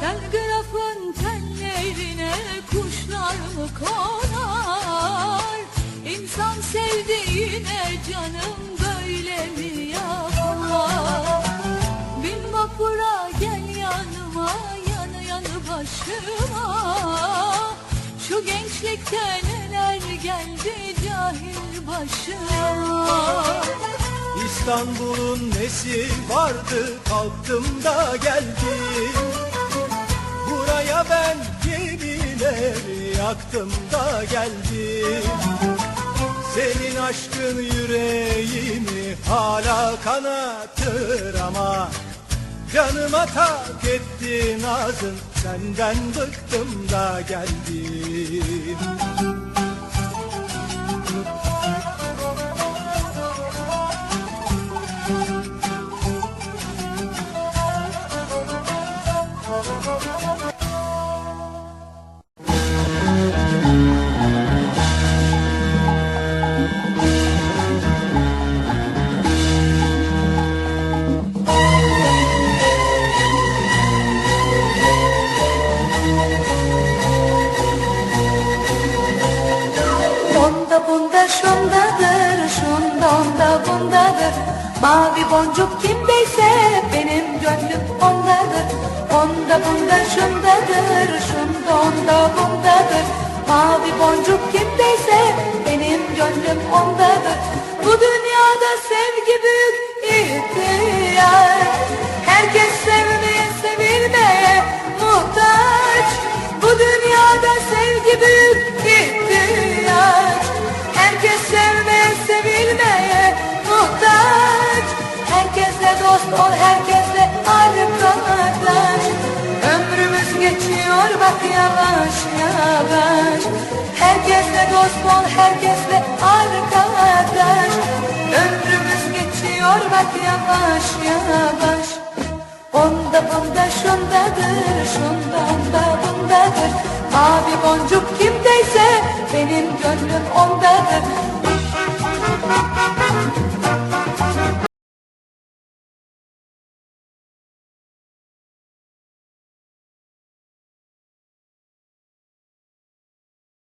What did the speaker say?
Telgrafın tellerine kuşlar mı? İnsan sevdiğine canım böyle mi yapar? Bin vapura gel yanıma yanı yanı başıma Şu gençlikte neler geldi cahil başıma İstanbul'un nesi vardı? Kalktım da geldim. Buraya ben gemileri yaktım da geldim. Senin aşkın yüreğimi hala kanatır ama Canıma tak etti nazın senden bıktım da geldim Onda bunda şundadır, şunda onda bundadır. Mavi boncuk kimdeyse benim gönlüm ondadır. Onda bunda şundadır, şunda onda bundadır. Mavi boncuk kimdeyse benim gönlüm ondadır. Bu dünyada sevgi büyük ihtiyar. Herkes sevmeye sevilmeye muhtaç. Bu dünyada sevgi büyük ihtiyaç dost ol herkesle arkadaş Ömrümüz geçiyor bak yavaş yavaş. Herkesle dost ol herkesle arkadaş Ömrümüz geçiyor bak yavaş yavaş. Onda bunda şundadır, şunda onda bundadır. Mavi boncuk ondadır